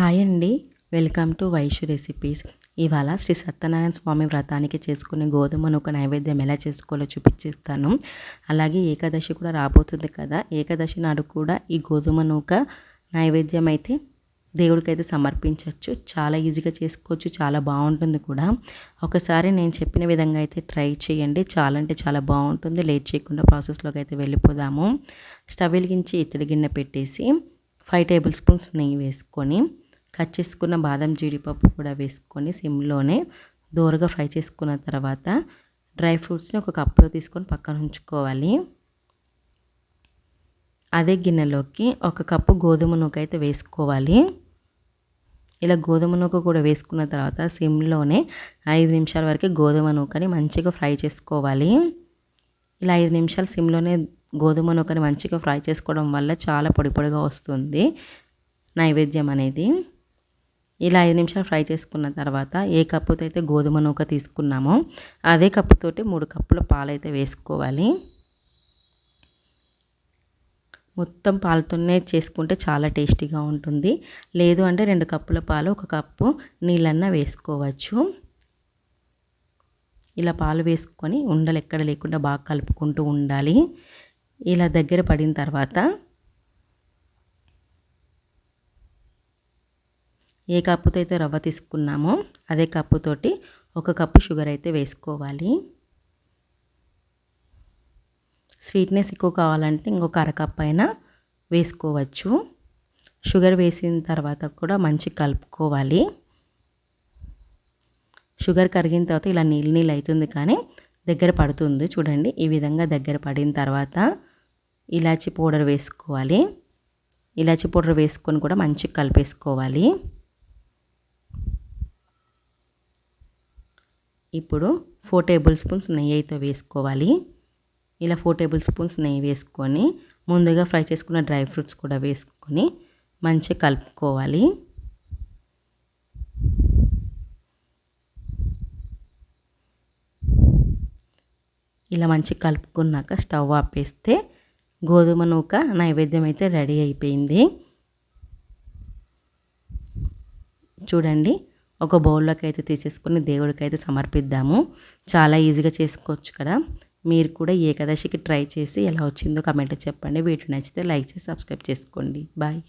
Hi అండి. Welcome to Vaishu recipes. ఇవాళ శ్రీ సత్యనారాయణ స్వామి వ్రతానికి చేసుకునే గోధుమ నూక నైవేద్యం ఎలా చేసుకోవాలో చూపించేస్తాను. అలాగే ఏకాదశి కూడా రాబోతుంది కదా. ఏకాదశి నాడు కూడా ఈ గోధుమ నూక నైవేద్యం అయితే దేవుడికైతే సమర్పించవచ్చు. చాలా ఈజీగా చేసుకోవచ్చు. చాలా బాగుంటుంది కూడా. ఒకసారి నేను చెప్పిన విధంగా అయితే ట్రై చేయండి. చాలా అంటే చాలా బాగుంటుంది. లేట్ చేయకుండా ప్రాసెస్లోకి అయితే వెళ్ళిపోదాము. స్టవ్ వెలిగించి ఇత్తడి గిన్నె పెట్టేసి ఫైవ్ టేబుల్ స్పూన్స్ నెయ్యి వేసుకొని కట్ చేసుకున్న బాదం జీడిపప్పు కూడా వేసుకొని సిమ్లోనే దూరగా ఫ్రై చేసుకున్న తర్వాత డ్రై ఫ్రూట్స్ని ఒక కప్పులో తీసుకొని పక్కన ఉంచుకోవాలి. అదే గిన్నెలోకి ఒక కప్పు గోధుమ నూక అయితే వేసుకోవాలి. ఇలా గోధుమ నూక కూడా వేసుకున్న తర్వాత సిమ్లోనే ఐదు నిమిషాల వరకు గోధుమ నూకని మంచిగా ఫ్రై చేసుకోవాలి. ఇలా ఐదు నిమిషాలు సిమ్లోనే గోధుమ నూకని మంచిగా ఫ్రై చేసుకోవడం వల్ల చాలా పొడి పొడిగా వస్తుంది నైవేద్యం అనేది. ఇలా ఐదు నిమిషాలు ఫ్రై చేసుకున్న తర్వాత ఏ కప్పుతో అయితే గోధుమ నూక తీసుకున్నామో అదే కప్పుతోటి మూడు కప్పుల పాలైతే వేసుకోవాలి. మొత్తం పాలతోనే చేసుకుంటే చాలా టేస్టీగా ఉంటుంది. లేదు అంటే రెండు కప్పుల పాలు ఒక కప్పు నీళ్ళన్న వేసుకోవచ్చు. ఇలా పాలు వేసుకొని ఉండలు ఎక్కడ లేకుండా బాగా కలుపుకుంటూ ఉండాలి. ఇలా దగ్గర పడిన తర్వాత ఏ కప్పుతో అయితే రవ్వ తీసుకున్నామో అదే కప్పుతోటి ఒక కప్పు షుగర్ అయితే వేసుకోవాలి. స్వీట్నెస్ ఎక్కువ కావాలంటే ఇంకొక అరకప్పు అయినా వేసుకోవచ్చు. షుగర్ వేసిన తర్వాత కూడా మంచి కలుపుకోవాలి. షుగర్ కరిగిన తర్వాత ఇలా నీళ్ళు నీళ్ళు అవుతుంది కానీ దగ్గర పడుతుంది చూడండి. ఈ విధంగా దగ్గర పడిన తర్వాత ఇలాచి పౌడర్ వేసుకోవాలి. ఇలాచి పౌడర్ వేసుకొని కూడా మంచిగా కలిపేసుకోవాలి. ఇప్పుడు ఫోర్ టేబుల్ స్పూన్స్ నెయ్యి అయితే వేసుకోవాలి. ఇలా ఫోర్ టేబుల్ స్పూన్స్ నెయ్యి వేసుకొని ముందుగా ఫ్రై చేసుకున్న డ్రై ఫ్రూట్స్ కూడా వేసుకొని మంచిగా కలుపుకోవాలి. ఇలా మంచిగా కలుపుకున్నాక స్టవ్ ఆపేస్తే గోధుమ నూక నైవేద్యం అయితే రెడీ అయిపోయింది. చూడండి ఒక బౌల్లోకి అయితే తీసేసుకొని దేవుడికి అయితే సమర్పిద్దాము. చాలా ఈజీగా చేసుకోవచ్చు కదా. మీరు కూడా ఏకాదశికి ట్రై చేసి ఎలా వచ్చిందో కమెంట్ చెప్పండి. వీటిని నచ్చితే లైక్ చేసి సబ్స్క్రైబ్ చేసుకోండి. బాయ్.